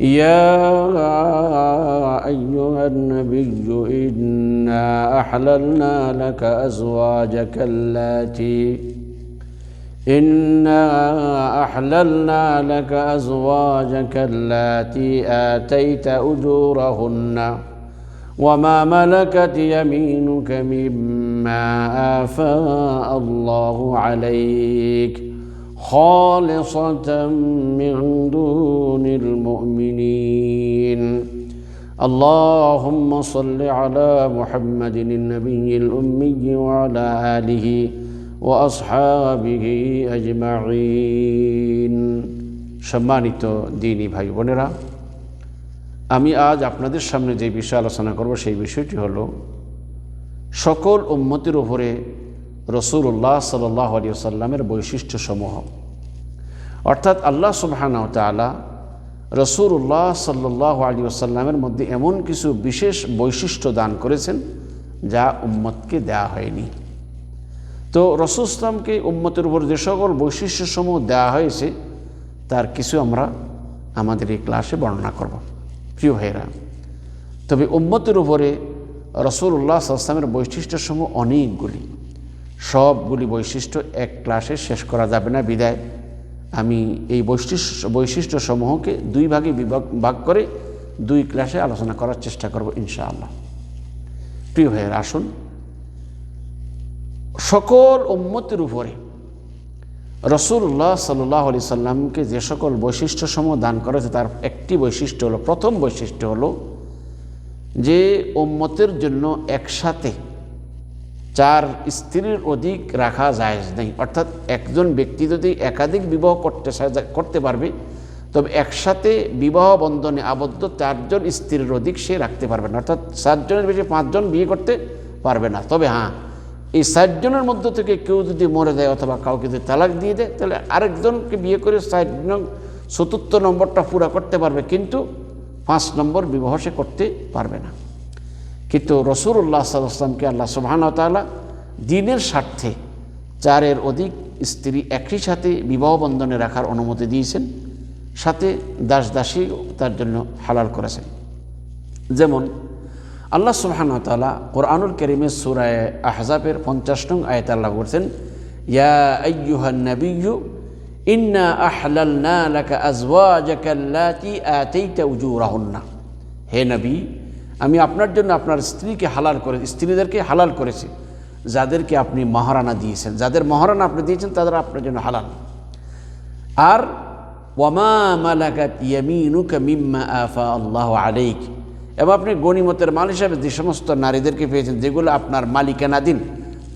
يا أيها النبي إنا أحللنا لك أزواجك اللاتي إنا أحللنا لك أزواجك اللاتي آتيت أجورهن وما ملكت يمينك مما آفاء الله عليك خالصة من دون المؤمنين اللهم صل على محمد النبي الأمي وعلى آله وأصحابه أجمعين সম্মানিত দিনী ভাই বোনেরা আমি আজ আপনাদের সামনে যে বিষয় আলোচনা করব সেই বিষয়টি হলো সকল উম্মতির উপরে রসুল্লাহ সাল্লাহ আলী সাল্লামের বৈশিষ্ট্যসমূহ। অর্থাৎ আল্লাহ সুবাহানাও তালা রসুল্লাহ সাল্লাহ আলী আসাল্লামের মধ্যে এমন কিছু বিশেষ বৈশিষ্ট্য দান করেছেন যা উম্মতকে দেয়া হয়নি। তো রসুল ইসলামকে উম্মতের উপর যে সকল বৈশিষ্ট্যসমূহ দেওয়া হয়েছে, তার কিছু আমরা আমাদের এই ক্লাসে বর্ণনা করব। প্রিয় ভাইরা তবে উম্মতের উপরে রসুল্লাহ আসলামের বৈশিষ্ট্যসমূহ অনেকগুলি। সবগুলি বৈশিষ্ট্য এক ক্লাসে শেষ করা যাবে না, বিদায়। আমি এই বৈশিষ্ট্য, বৈশিষ্ট্যসমূহকে দুই ভাগে বিভাগ ভাগ করে দুই ক্লাসে আলোচনা করার চেষ্টা করব ইনশাআল্লাহ। প্রিয় ভাইয়ের, আসুন। সকল উম্মতের উপরে রসুল্লাহ সাল্লাহ আলি সাল্লামকে যে সকল বৈশিষ্ট্যসমূহ দান করেছে, তার একটি বৈশিষ্ট্য হলো, প্রথম বৈশিষ্ট্য হলো যে উম্মতের জন্য একসাথে চার স্ত্রীর অধিক রাখা যায় নেই। অর্থাৎ একজন ব্যক্তি যদি একাধিক বিবাহ করতে করতে পারবে, তবে একসাথে বিবাহ বন্ধনে আবদ্ধ চারজন স্ত্রীর অধিক সে রাখতে পারবে না। অর্থাৎ চারজনের বেশি পাঁচজন বিয়ে করতে পারবে না। তবে হ্যাঁ এই ষাটজনের মধ্য থেকে কেউ যদি মরে দেয় অথবা কাউকে যদি তালাক দিয়ে দেয়, তাহলে আরেকজনকে বিয়ে করে নং চতুর্থ নম্বরটা পুরা করতে পারবে, কিন্তু পাঁচ নম্বর বিবাহ সে করতে পারবে না। কিন্তু রসুল্লাহ সাল্লামকে আল্লাহ সুবাহানতালা দিনের স্বার্থে চারের অধিক স্ত্রী একই সাথে বিবাহ বন্ধনে রাখার অনুমতি দিয়েছেন, সাথে দাস দাসী তার জন্য হালাল করেছেন। যেমন আল্লাহ সুবাহানতালা কোরআনুল করিমের সুরায় আহজাবের পঞ্চাশ নং আয়ত আল্লাহ করছেন ইয়া উজুরাহুন্না। হে নবী আমি আপনার জন্য আপনার স্ত্রীকে হালাল করে, স্ত্রীদেরকে হালাল করেছি। যাদেরকে আপনি মহারানা দিয়েছেন, যাদের মহারানা আপনি দিয়েছেন, তাদের আপনার জন্য হালাল। আর আল্লাহ এবং আপনি গণিমতের মাল হিসাবে যে সমস্ত নারীদেরকে পেয়েছেন, যেগুলো আপনার মালিকানাধীন,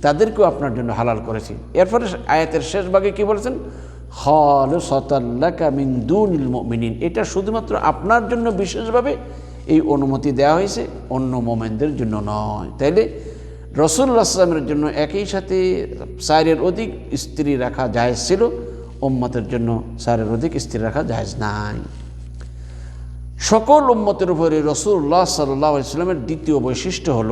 তাদেরকেও আপনার জন্য হালাল করেছি। এরপরে আয়াতের শেষ ভাগে কী বলেছেন? হল সতাল্লাকা মিন দুনিল মিনিন এটা শুধুমাত্র আপনার জন্য বিশেষভাবে এই অনুমতি দেওয়া হয়েছে, অন্য মোমেনদের জন্য নয়। তাইলে রসুল্লা আসলামের জন্য একই সাথে চারের অধিক স্ত্রী রাখা জায়েজ ছিল, উম্মতের জন্য চারের অধিক স্ত্রী রাখা জায়েজ নাই। সকল উম্মতের উপরে রসুল্লাহ সাল্লাহ ইসলামের দ্বিতীয় বৈশিষ্ট্য হল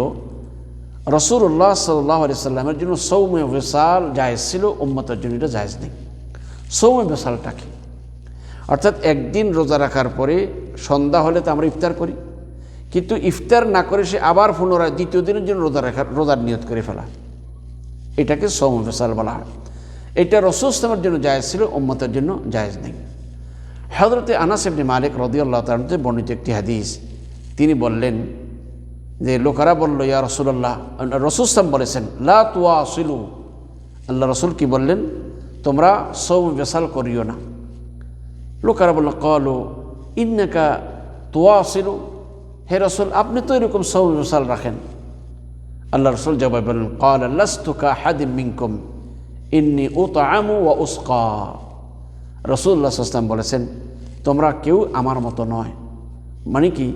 রসুল্লাহ সাল্লাহ সাল্লামের জন্য সৌম্য বেসাল জায়েজ ছিল, উম্মতের জন্য এটা জায়েজ নেই। সৌম্য বেসালটা কি? অর্থাৎ একদিন রোজা রাখার পরে সন্ধ্যা হলে তো আমরা ইফতার করি। কিন্তু ইফতার না করে সে আবার পুনরায় দ্বিতীয় দিনের জন্য রোজা রাখার, রোজার নিয়ত করে ফেলা। এটাকে সৌম্য বেসাল বলা হয়। এটা রসুলামের জন্য জায়েজ ছিল, উম্মতের জন্য জায়েজ নেই। হজরতে আনাস ইবনে মালিক রদিয়াল্লাহ তালতে বর্ণিত একটি হাদিস। তিনি বললেন যে, লোকারা বলল, ইয়া রসুল্লাহ রসুলাম বলেছেন, লা তুয়া আসিলু আল্লাহ রসুল কি বললেন, তোমরা সৌম বেসাল করিও না। লোকেরা বলল, কলো ইন্নাকা তোয়া আসিলু হে রসুল, আপনি তো এরকম সৌম বেসাল রাখেন। আল্লাহ রসুল জবাব বললেন কল আল্লাস্তুকা হাদিম মিনকুম, ইন্নি ও তো আমু ও উস্কা রসুল্লাহ সাল্লাম বলেছেন, তোমরা কেউ আমার মতো নয়। মানে কি?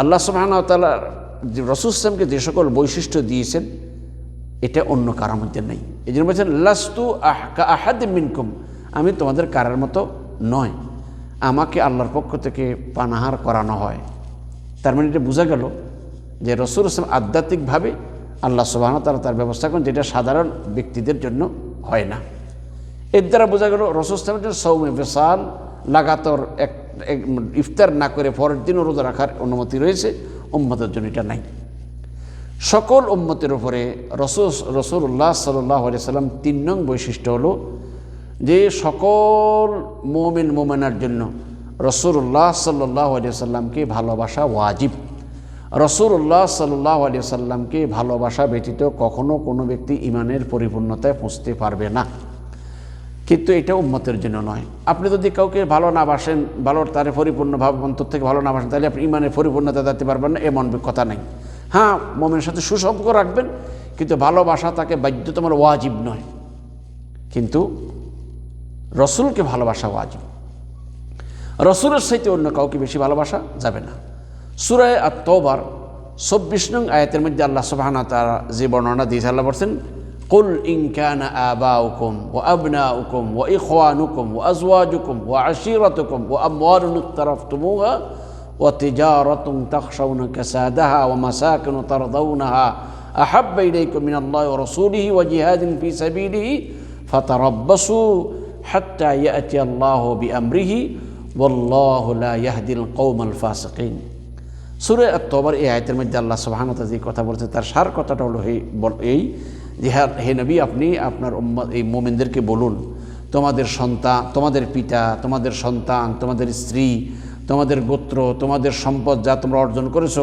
আল্লাহ সুবাহান তাল্লাহ রসুল ইসলামকে যে সকল বৈশিষ্ট্য দিয়েছেন, এটা অন্য কারোর মধ্যে নেই। এই জন্য বলছেন, লাস্তু আহকা আহাদ মিনকুম, আমি তোমাদের কারার মতো নয়। আমাকে আল্লাহর পক্ষ থেকে পানাহার করানো হয়। তার মানে এটা বোঝা গেল যে রসুল ইসলাম আধ্যাত্মিকভাবে আল্লাহ সুবাহ তারা তার ব্যবস্থা করেন যেটা সাধারণ ব্যক্তিদের জন্য হয় না। এর দ্বারা বোঝা গেল রসুল ইসলামের জন্য সৌমে বেসাল লাগাতর এক ইফতার না করে পরের দিনও রোজা রাখার অনুমতি রয়েছে, উম্মতের জন্য এটা নাই। সকল উম্মতের উপরে রসুল রসুল্লাহ সাল্লাহ সাল্লাম তিন নং বৈশিষ্ট্য হলো যে সকল মোমেন মোমেনার জন্য রসুল্লাহ সাল্লাহ সাল্লামকে ভালোবাসা ওয়াজিব। রসুল্লাহ সাল্লাহ সাল্লামকে ভালোবাসা ব্যতীত কখনো কোনো ব্যক্তি ইমানের পরিপূর্ণতায় পৌঁছতে পারবে না। কিন্তু এটা উম্মতের জন্য নয়। আপনি যদি কাউকে ভালো না বাসেন ভালো তারে পরিপূর্ণভাবে অন্তর থেকে ভালো না বাসেন, তাহলে আপনি ইমানের পরিপূর্ণতা দিতে পারবেন না, এমন কথা নেই। হ্যাঁ মমের সাথে সুসম্পর্ক রাখবেন, কিন্তু ভালোবাসা তাকে বাধ্যতামূলক ওয়াজিব নয়। কিন্তু রসুলকে ভালোবাসা ওয়াজিব রসুলের সাথে অন্য কাউকে বেশি ভালোবাসা যাবে না সুরায় আর তোবার চব্বিশ নং আয়াতের মধ্যে আল্লাহ সুবাহানা তারা যে বর্ণনা দিয়েছে আল্লাহ বলছেন قل إن كان آباؤكم وأبناؤكم وإخوانكم وأزواجكم وعشيرتكم وأموال اقترفتموها وتجارة تخشون كسادها ومساكن ترضونها أحب إليكم من الله ورسوله وجهاد في سبيله فتربصوا হাত্তা ইয়াতি আল্লাহ বি আমরিহি ওয়াল্লাহদিল কৌমল ফাসকিন। সুরে আত্মবর এই আয়তের মধ্যে আল্লাহ সোহানতা যে কথা বলছে, তার সার কথাটা হলো বল এই যে হ্যাঁ হে নবী, আপনি আপনার এই মোমেনদেরকে বলুন, তোমাদের সন্তান, তোমাদের পিতা, তোমাদের সন্তান, তোমাদের স্ত্রী, তোমাদের গোত্র, তোমাদের সম্পদ যা তোমরা অর্জন করেছ,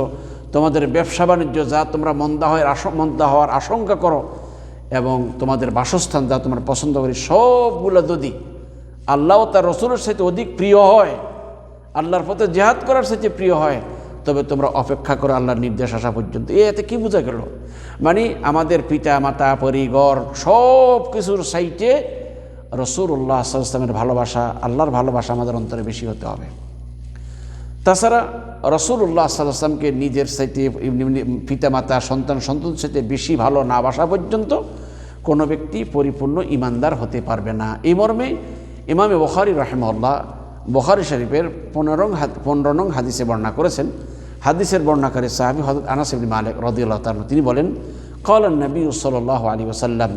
তোমাদের ব্যবসা বাণিজ্য যা তোমরা মন্দা হয় মন্দা হওয়ার আশঙ্কা করো এবং তোমাদের বাসস্থান যা তোমার পছন্দ করি, সবগুলো যদি আল্লাহ তার রসুলের সাথে অধিক প্রিয় হয়, আল্লাহর পথে জেহাদ করার সাথে প্রিয় হয়, তবে তোমরা অপেক্ষা করো আল্লাহর নির্দেশ আসা পর্যন্ত। এ এতে কী বোঝা গেল? মানে আমাদের পিতা, মাতা, পরিগর সব কিছুর সাইটে রসুল্লাহ আসলামের ভালোবাসা, আল্লাহর ভালোবাসা আমাদের অন্তরে বেশি হতে হবে। তাছাড়া রসুল্লাহ সাল্লামকে নিজের সাথে পিতামাতা, সন্তান সন্তান সাথে বেশি ভালো না বাসা পর্যন্ত কোনো ব্যক্তি পরিপূর্ণ ইমানদার হতে পারবে না। এই মর্মে ইমামে বখারি রহমল্লাহ বখারি শরীফের পনেরো পনেরো নং হাদিসে বর্ণনা করেছেন। হাদিসের বর্ণাকারী সাহাবি হজরত আনাস মালিক রদিউল্লাহ তাল তিনি বলেন কলান নবী সাল আলী ওসাল্লাম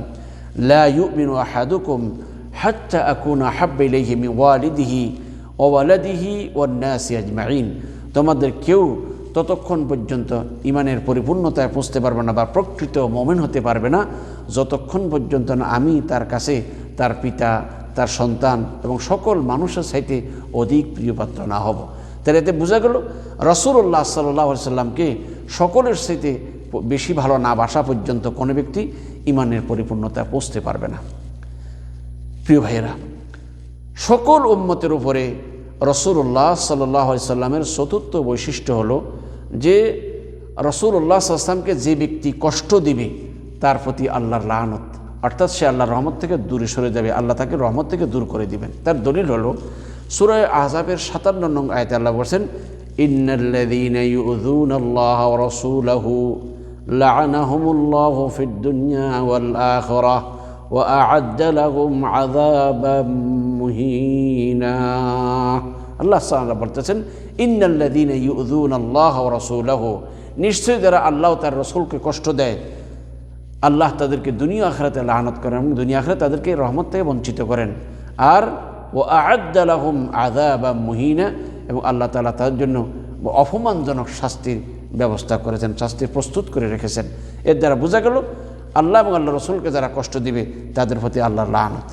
লা ইউমিনু আহাদুকুম হাত্তা আকুন ওয়ালিদিহি ওয়ালাদিহি নাসি আজমাইন। তোমাদের কেউ ততক্ষণ পর্যন্ত ইমানের পরিপূর্ণতায় পৌঁছতে পারবে না বা প্রকৃত মোমেন হতে পারবে না, যতক্ষণ পর্যন্ত না আমি তার কাছে তার পিতা, তার সন্তান এবং সকল মানুষের সাথে অধিক প্রিয়পাত্র না হব। তাহলে এতে বোঝা গেল রসুল্লাহ সাল্লাহ সাল্লামকে সকলের সাথে বেশি ভালো না বাসা পর্যন্ত কোনো ব্যক্তি ইমানের পরিপূর্ণতায় পৌঁছতে পারবে না। প্রিয় ভাইয়েরা, সকল উম্মতের উপরে রসুল্লাহ সাল্লাহ সাল্লামের চতুর্থ বৈশিষ্ট্য হলো যে রসুল্লাহ সাল্লামকে যে ব্যক্তি কষ্ট দিবে, তার প্রতি আল্লাহর লানত। অর্থাৎ সে আল্লাহর রহমত থেকে দূরে সরে যাবে, আল্লাহ তাকে রহমত থেকে দূর করে দিবেন। তার দলিল হলো, সুরায় আহজাবের সাতান্ন নং আয়তে আল্লাহ বলছেন, ইন্নাল্লাযীনা আখিরাহ وأعد لهم عذابا مهينا আল্লাহ সাল্লাহ বলতেছেন ইন্নাল্লাযীনা ইউযুনা আল্লাহ ওয়া রাসূলাহু নিশ্চয় যারা আল্লাহ তার রসুলকে কষ্ট দেয় আল্লাহ তাদেরকে দুনিয়া আখরাতে লানত করেন এবং দুনিয়া আখরাতে তাদেরকে রহমত থেকে বঞ্চিত করেন আর ও আদালাহম আদা বা মুহিনা এবং আল্লাহ তালা তাদের জন্য অপমানজনক শাস্তির ব্যবস্থা করেছেন শাস্তি প্রস্তুত করে রেখেছেন এর দ্বারা বোঝা গেল আল্লাহ এবং আল্লাহ রসুলকে যারা কষ্ট দিবে, তাদের প্রতি আল্লাহর লানত।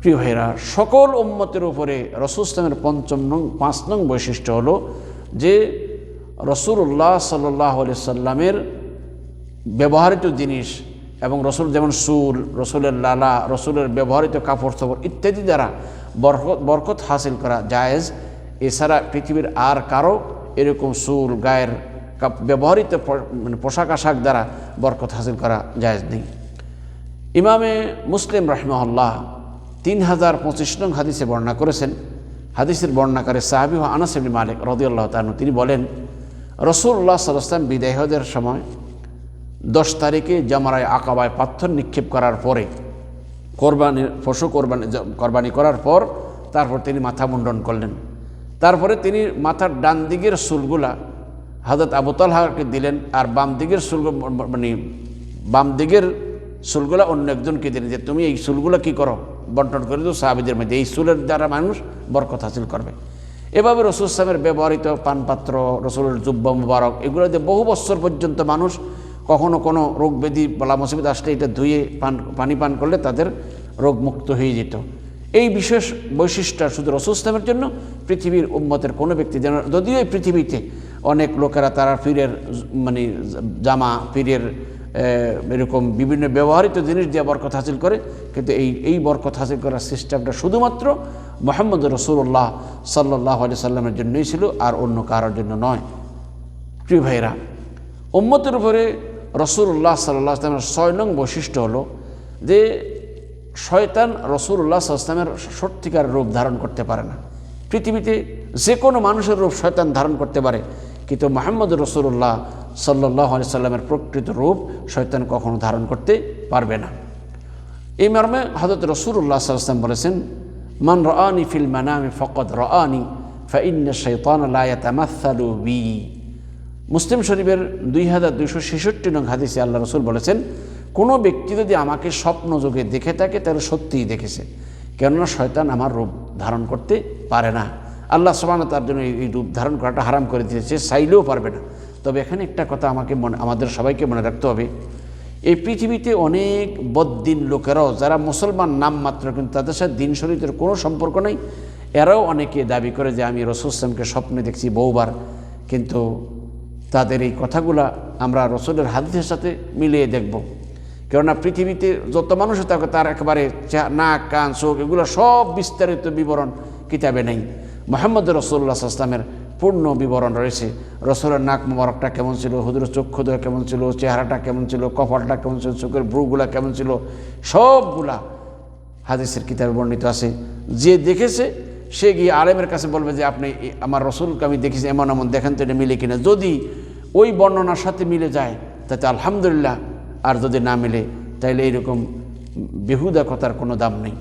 প্রিয় ভাইরা সকল উম্মতের উপরে রসুল ইসলামের পঞ্চম নং, পাঁচ নং বৈশিষ্ট্য হলো যে রসুল্লাহ সাল্লাহ সাল্লামের ব্যবহৃত জিনিস এবং রসুল যেমন সুল রসুলের লালা, রসুলের ব্যবহৃত কাপড় চোপড় ইত্যাদি দ্বারা বরকত বরকত হাসিল করা জায়েজ। এছাড়া পৃথিবীর আর কারও এরকম সুল গায়ের ব্যবহৃত মানে পোশাক আশাক দ্বারা বরকত হাসিল করা জায়েজ নেই। ইমামে মুসলিম রহমহল্লাহ তিন হাজার পঁচিশ নং হাদিসে বর্ণনা করেছেন। হাদিসের বর্ণাকারে সাহাবি আনাস ইবনে মালিক রদিউল্লাহ তানু তিনি বলেন রসুল্লাহ সাল্লাম বিদায় হজের সময় দশ তারিখে জামারায় আকাবায় পাথর নিক্ষেপ করার পরে, কোরবানি, পশু কোরবানি কোরবানি করার পর তারপর তিনি মাথা মুন্ডন করলেন। তারপরে তিনি মাথার ডান দিকের চুলগুলা হাজরত আবু তালহাকে দিলেন আর বাম দিকের চুল মানে বাম দিকের চুলগুলা অন্য একজনকে দিলেন যে তুমি এই চুলগুলো কি করো? বন্টন করে দিও সাহাবিদের মধ্যে। এই চুলের দ্বারা মানুষ বরকত হাসিল করবে। এভাবে রসুল ইসলামের ব্যবহৃত পানপাত্র, রসুলের জুব্ব মুবারক, এগুলো দিয়ে বহু বছর পর্যন্ত মানুষ কখনো কোনো রোগ ব্যাধি বলা মুসিবত আসলে এটা ধুয়ে পান, পানি পান করলে তাদের রোগ মুক্ত হয়ে যেত। এই বিশেষ বৈশিষ্ট্য শুধু রসুল ইসলামের জন্য, পৃথিবীর উম্মতের কোনো ব্যক্তি যেন, যদিও এই পৃথিবীতে অনেক লোকেরা তারা পীরের মানে জামা পীরের এরকম বিভিন্ন ব্যবহৃত জিনিস দিয়ে বরকত হাসিল করে। কিন্তু এই এই বরকত হাসিল করার সিস্টেমটা শুধুমাত্র মোহাম্মদ রসুল্লাহ সাল্লাহ আলি সাল্লামের জন্যই ছিল আর অন্য কারোর জন্য নয়। প্রিয় ভাইরা উম্মতের উপরে রসুল্লাহ সাল্লাহ আসলামের ছয় নং বৈশিষ্ট্য হলো যে শয়তান রসুল্লাহ সাল্লামের সত্যিকার রূপ ধারণ করতে পারে না। পৃথিবীতে যে কোনো মানুষের রূপ শয়তান ধারণ করতে পারে। কিন্তু মোহাম্মদ রসুল্লাহ সাল্লাহ আলি সাল্লামের প্রকৃত রূপ শয়তান কখনো ধারণ করতে পারবে না। এই মর্মে হজরত রসুল্লাহ সাল্লাম বলেছেন, মান রানি ফিল মানামি ফকত রানি ফাইন শৈতান লায়াতামাসালু বি। মুসলিম শরীফের দুই হাজার দুইশো ছেষট্টি নং হাদিসে আল্লাহ রসুল বলেছেন, কোনো ব্যক্তি যদি আমাকে স্বপ্ন যোগে দেখে থাকে, তাহলে সত্যিই দেখেছে। কেননা শয়তান আমার রূপ ধারণ করতে পারে না। আল্লাহ সমান তার জন্য এই রূপ ধারণ করাটা হারাম করে দিয়েছে। চাইলেও পারবে না। তবে এখানে একটা কথা আমাকে মনে আমাদের সবাইকে মনে রাখতে হবে। এই পৃথিবীতে অনেক বদ্দিন লোকেরাও, যারা মুসলমান নাম মাত্র, কিন্তু তাদের সাথে দিন শরীরের কোনো সম্পর্ক নেই, এরাও অনেকে দাবি করে যে আমি রসুল ইসলামকে স্বপ্নে দেখছি বহুবার। কিন্তু তাদের এই কথাগুলা আমরা রসুলের হাদিসের সাথে মিলিয়ে দেখব। কেননা পৃথিবীতে যত মানুষ থাকে তার একেবারে নাক, কান, চোখ, এগুলো সব বিস্তারিত বিবরণ কিতাবে নেই। মোহাম্মদ রসুল্লাহ ইসলামের পূর্ণ বিবরণ রয়েছে। রসুলের নাক মোবারকটা কেমন ছিল হুদুরের চক্ষুদয় কেমন ছিল, চেহারাটা কেমন ছিল, কপালটা কেমন ছিল, চোখের ভ্রুগুলা কেমন ছিল, সবগুলা হাদিসের কিতাবে বর্ণিত আছে। যে দেখেছে, সে গিয়ে আলেমের কাছে বলবে যে, আপনি আমার রসুলকে আমি দেখেছি, এমন এমন, দেখেন তো এটা মিলে কিনা? যদি ওই বর্ণনার সাথে মিলে যায়, তাতে আলহামদুলিল্লাহ আর যদি না মিলে, তাইলে এইরকম বেহুদা কথার কোনো দাম নেই।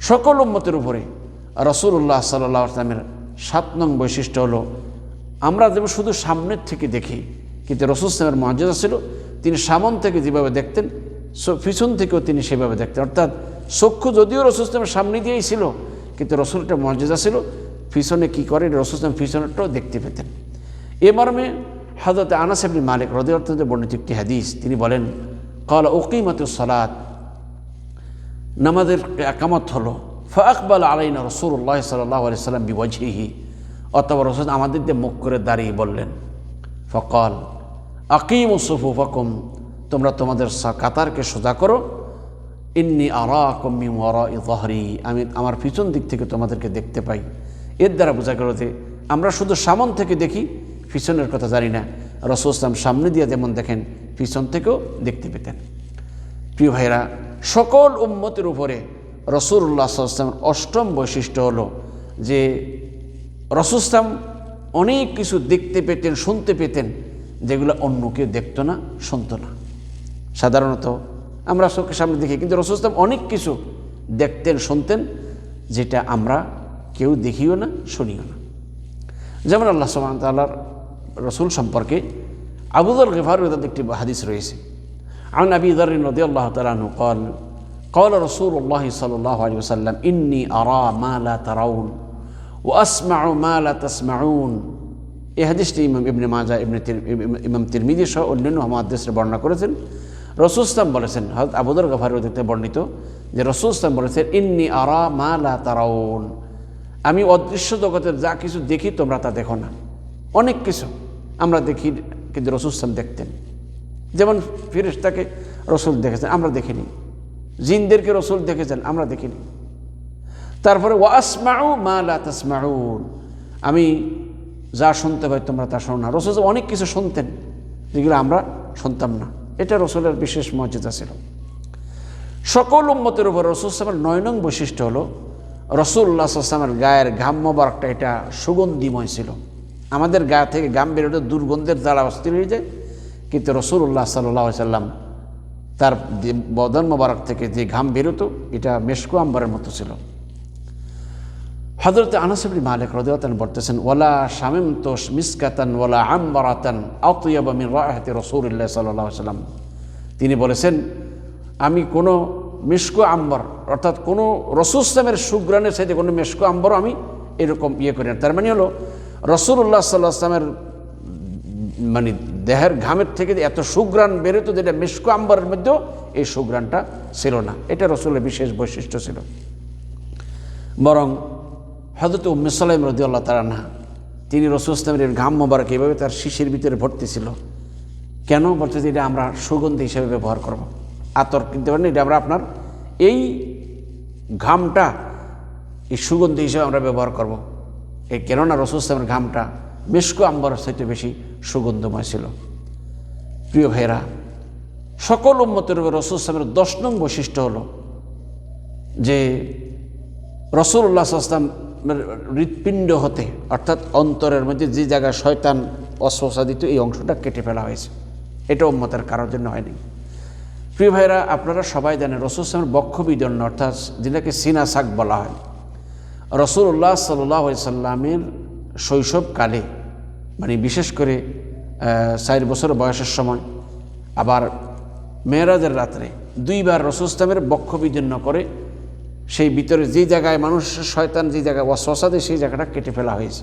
সকল উম্মতের উপরে রসুল্লাহ সাল্লাহ আসলামের সাত নং বৈশিষ্ট্য হলো, আমরা যেমন শুধু সামনের থেকে দেখি, কিন্তু রসুল ইসলামের মর্যাদা ছিল, তিনি সামন থেকে যেভাবে দেখতেন পিছন থেকেও তিনি সেভাবে দেখতেন। অর্থাৎ চক্ষু যদিও রসুল ইসলামের সামনে দিয়েই ছিল, কিন্তু রসুলটা মর্যাদা ছিল, পিছনে কী করে রসুল ইসলাম পিছনেরটাও দেখতে পেতেন। এ মর্মে হজরত আনাস মালিক রদি অর্থে বর্ণিত একটি হাদিস, তিনি বলেন কল ওকিমত সালাত। নামাজের একামত হলো ফাকবাল আলাইনা রসুল্লাহ সাল্লাহ সাল্লাম বিবজিহি অথবা রসুল আমাদের দিয়ে মুখ করে দাঁড়িয়ে বললেন, ফকল, আকিম সফু ফকম তোমরা তোমাদের কাতারকে সোজা করো। ইন্নি আরা আমি আমার পিছন দিক থেকে তোমাদেরকে দেখতে পাই। এর দ্বারা বোঝা গেল যে আমরা শুধু সামন থেকে দেখি, পিছনের কথা জানি না। রসুল ইসলাম সামনে দিয়ে যেমন দেখেন, পিছন থেকেও দেখতে পেতেন। প্রিয় ভাইরা সকল উম্মতের উপরে রসুল্লাহ সাল্লামের অষ্টম বৈশিষ্ট্য হলো যে রসুলাম অনেক কিছু দেখতে পেতেন শুনতে পেতেন যেগুলো অন্য কেউ দেখতো না শুনতো না সাধারণত আমরা চোখের সামনে দেখি কিন্তু রসুলাম অনেক কিছু দেখতেন শুনতেন যেটা আমরা কেউ দেখিও না শুনিও না যেমন আল্লাহ সুবহানাহু ওয়া তাআলার রসুল সম্পর্কে আবুদর গেফারের একটি হাদিস রয়েছে عن أبي ذر رضي الله تعالى عنه قال قال رسول الله صلى الله عليه وسلم إني أرى ما لا ترون وأسمع ما لا تسمعون এই হাদিসটি ইমাম ইবনে মাজা ইবনে তির- ইম- ইমাম তিরমিদি সহ অন্যান্য মহাদেশের বর্ণনা করেছেন রসুল ইসলাম বলেছেন হজরত আবুদর গফারের অতীতে বর্ণিত যে রসুল ইসলাম বলেছেন ইন্নি আরা মা লা তারাউন আমি অদৃশ্য জগতের যা কিছু দেখি তোমরা তা দেখো না অনেক কিছু আমরা দেখি কিন্তু রসুল ইসলাম দেখতেন যেমন ফিরিস্তাকে রসুল দেখেছেন আমরা দেখিনি জিনদেরকে রসুল দেখেছেন, আমরা দেখিনি। তারপরে, ওয়াসমাউ মা লা তাসমাউন। আমি যা শুনতে পাই তোমরা তা শোনো না। রসুল অনেক কিছু শুনতেন, যেগুলো আমরা শুনতাম না। এটা রসুলের বিশেষ মর্যাদা ছিল। সকল উম্মতের উপর রসুল সালামের নয় নং বৈশিষ্ট্য হলো, রসুল্লাহ সাল্লামের গায়ের ঘাম মোবারকটা এটা সুগন্ধিময় ছিল। আমাদের গা থেকে ঘাম বেরোতে দুর্গন্ধের দ্বারা অস্থির হয়ে যায়, কিন্তু রসুল্লাহ সাল্লাহ সাল্লাম তার বদন মোবারক থেকে যে ঘাম বেরোতো, এটা মেশকো আম্বারের মতো ছিল। হজরত আনাসিবি মালিক রদিয়াতান বলতেছেন ওলা শামিম তোষ মিসকাতান ওলা আম্বারাতান আতুয়াবা মিন রাহাতি রসুল্লাহ সাল্লাহ সাল্লাম। তিনি বলেছেন, আমি কোনো মিসকো আম্বর, অর্থাৎ কোনো রসুসলামের সুগ্রানের সাথে কোনো মেসকো আম্বর আমি এরকম ইয়ে করি না। তার মানে হলো রসুল্লাহ সাল্লাহ আসলামের মানে দেহের ঘামের থেকে এত সুগ্রাণ বেরোতো যেটা মিসকো আম্বরের মধ্যেও এই সুগ্রাণটা ছিল না। এটা রসুলের বিশেষ বৈশিষ্ট্য ছিল। বরং হজরত উম্মে সালাইম রদি আল্লাহ তারা না তিনি রসুল ইসলামের ঘাম মোবারক এইভাবে তার শিশির ভিতরে ভর্তি ছিল। কেন? বলছে যে এটা আমরা সুগন্ধি হিসেবে ব্যবহার করব। আতর কিনতে পারেন এটা আমরা আপনার এই ঘামটা, এই সুগন্ধি হিসেবে আমরা ব্যবহার করব। এই কেননা রসুল ইসলামের ঘামটা মেসকো আম্বরের সাথে বেশি সুগন্ধময় ছিল। প্রিয় ভাইরা সকল উম্মতের উপর রসুল ইসলামের দশ নং বৈশিষ্ট্য হলো যে রসুল্লাহ আসলামের হৃৎপিণ্ড হতে, অর্থাৎ অন্তরের মধ্যে যে জায়গায় শয়তান অস্বসা দিত, এই অংশটা কেটে ফেলা হয়েছে। এটা উম্মতের কারোর জন্য হয়নি। প্রিয় ভাইরা আপনারা সবাই জানেন রসুল ইসলামের বক্ষ বিদন্ন অর্থাৎ যেটাকে সিনা শাক বলা হয়। রসুল্লাহ সাল্লাহ সাল্লামের শৈশবকালে মানে বিশেষ করে চার বছর বয়সের সময়, আবার মেয়েরাজের রাত্রে দুইবার রসুল ইসলামের বক্ষ বিদীর্ণ করে, সেই ভিতরে যে জায়গায় মানুষ, শয়তান যে জায়গায় ওয়াসওয়াসা দেয়, সেই জায়গাটা কেটে ফেলা হয়েছে।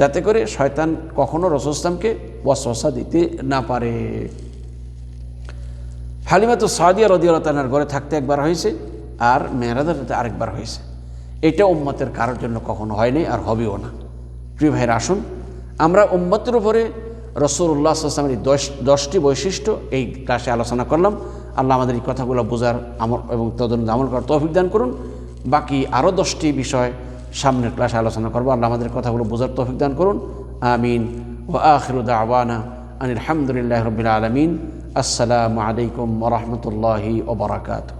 যাতে করে শয়তান কখনো রসুল ইসলামকে ওয়াসওয়াসা দিতে না পারে। হালিমা তো সাদিয়া রদিয়ালতানার ঘরে থাকতে একবার হয়েছে, আর মেয়েরাদের রাতে আরেকবার হয়েছে। এটা উম্মতের কারোর জন্য কখনো হয়নি, আর হবেও না। প্রিয় ভাইয়ের, আসুন। আমরা উম্মতের উপরে রসুল্লাহ আসলামের দশ দশটি বৈশিষ্ট্য এই ক্লাসে আলোচনা করলাম। আল্লাহ আমাদের এই কথাগুলো বোঝার আমল এবং তদন্ত আমল করার তৌফিক দান করুন। বাকি আরও দশটি বিষয় সামনের ক্লাসে আলোচনা করব। আল্লাহ আমাদের কথাগুলো বোঝার তৌফিক দান করুন। আমিন। ও আখিরুদ্দা আওয়ানা আনিল আলহামদুলিল্লাহ রবিল আলমিন। আসসালামু আলাইকুম ওরহমতুল্লাহি ওবরাকাতু